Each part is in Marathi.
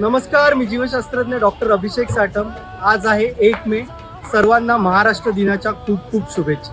नमस्कार मी जीवशास्त्रज्ञ डॉक्टर अभिषेक साटम आज आहे एक मे. सर्वांना महाराष्ट्र दिनाच्या खूप खूप शुभेच्छा.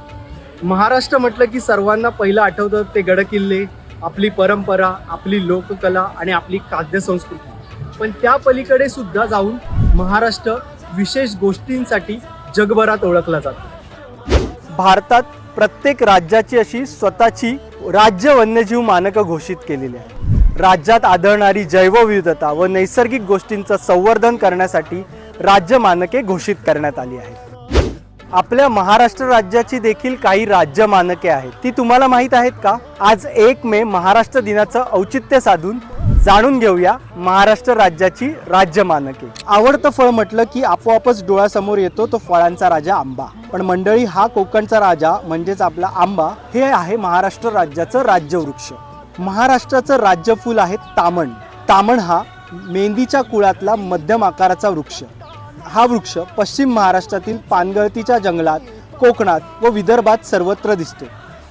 महाराष्ट्र म्हटलं की सर्वांना पहिलं आठवतं ते गडकिल्ले आपली परंपरा आपली लोककला आणि आपली खाद्यसंस्कृती. पण त्या पलीकडे सुद्धा जाऊन महाराष्ट्र विशेष गोष्टींसाठी जगभरात ओळखला जातो. भारतात प्रत्येक राज्याची अशी स्वतःची राज्य वन्यजीव मानकं घोषित केलेली आहे राज्यात आढळणारी जैवविविधता व नैसर्गिक गोष्टींचं संवर्धन करण्यासाठी राज्य मानके घोषित करण्यात आली आहेत. आपल्या महाराष्ट्र राज्याची देखील काही राज्य मानके आहेत. ती तुम्हाला माहीत आहेत का? आज एक मे महाराष्ट्र दिनाचं औचित्य साधून जाणून घेऊया महाराष्ट्र राज्याची राज्य मानके. आवडतं फळ म्हटलं की आपोआपच डोळ्यासमोर येतो तो फळांचा राजा आंबा. पण मंडळी हा कोकणचा राजा म्हणजेच आपला आंबा हे आहे महाराष्ट्र राज्याचं राज्यवृक्ष. महाराष्ट्राचं राज्यफूल आहे तामण. तामण हा मेंदीच्या कुळातला मध्यम आकाराचा वृक्ष. हा वृक्ष पश्चिम महाराष्ट्रातील पानगळतीच्या जंगलात कोकणात व विदर्भात सर्वत्र दिसतो.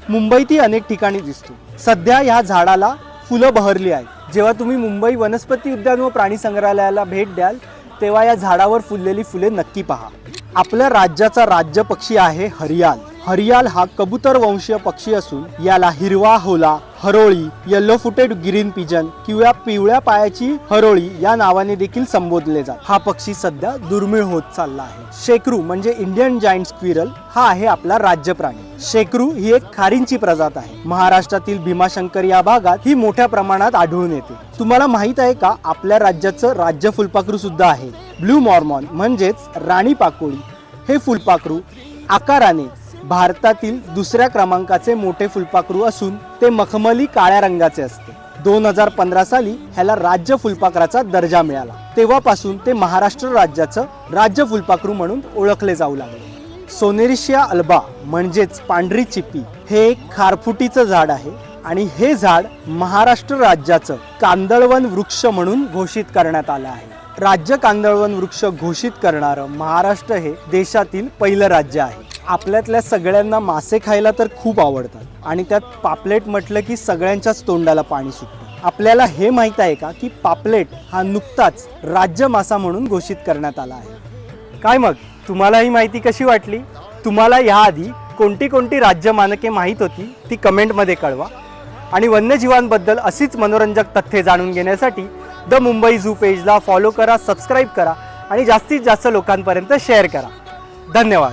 मुंबईतही अनेक ठिकाणी दिसतो. सध्या ह्या झाडाला फुलं बहरली आहेत. जेव्हा तुम्ही मुंबई वनस्पती उद्यान व प्राणी संग्रहालयाला भेट द्याल तेव्हा या झाडावर फुललेली फुले नक्की पहा. आपल्या राज्याचा राज्य पक्षी आहे हरियाल. हरियाल हा कबूतर वंशीय पक्षी असून याला हिरवा होला हरोळी येल्लो फुटेड ग्रीन पिजन किंवा पिवळ्या पायाची हरोळी या नावाने देखील संबोधले जात. हा पक्षी सध्या दुर्मिळ होत चालला आहे. शेकरू म्हणजे इंडियन जायंट स्क्विरल हा आहे आपला राज्य प्राणी. शेकरू ही एक खारींची प्रजात आहे. महाराष्ट्रातील भीमाशंकर या भागात ही मोठ्या प्रमाणात आढळून येते. तुम्हाला माहीत आहे का? आपल्या राज्याचं राज्य फुलपाखरू सुद्धा आहे. ब्लू मॉर्मॉन म्हणजेच राणी पाकोळी. हे फुलपाखरू आकाराने भारतातील दुसऱ्या क्रमांकाचे मोठे फुलपाखरू असून ते मखमली काळ्या रंगाचे असते. दोन हजार पंधरा साली ह्याला राज्य फुलपाखराचा दर्जा मिळाला. तेव्हापासून ते महाराष्ट्र राज्याचं राज्य फुलपाखरू म्हणून ओळखले जाऊ लागले. सोनेरिशिया अल्बा म्हणजेच पांढरी चिप्पी हे एक खारफुटीचं झाड आहे आणि हे झाड महाराष्ट्र राज्याचं कांदळवन वृक्ष म्हणून घोषित करण्यात आलं आहे. राज्य कांदळवन वृक्ष घोषित करणारं महाराष्ट्र हे देशातील पहिलं राज्य आहे. आपल्यातल्या सगळ्यांना मासे खायला तर खूप आवडतात. आणि त्यात पापलेट म्हटलं की सगळ्यांच्याच तोंडाला पाणी सुटतं. आपल्याला हे माहीत आहे का की पापलेट हा नुकताच राज्य मासा म्हणून घोषित करण्यात आला आहे. काय मग? तुम्हाला ही माहिती कशी वाटली? तुम्हाला याआधी कोणती कोणती राज्य मानके माहीत होती ती कमेंटमध्ये कळवा. आणि वन्यजीवांबद्दल अशीच मनोरंजक तथ्ये जाणून घेण्यासाठी द मुंबई झू पेजला फॉलो करा सबस्क्राईब करा आणि जास्तीत जास्त लोकांपर्यंत शेअर करा. धन्यवाद.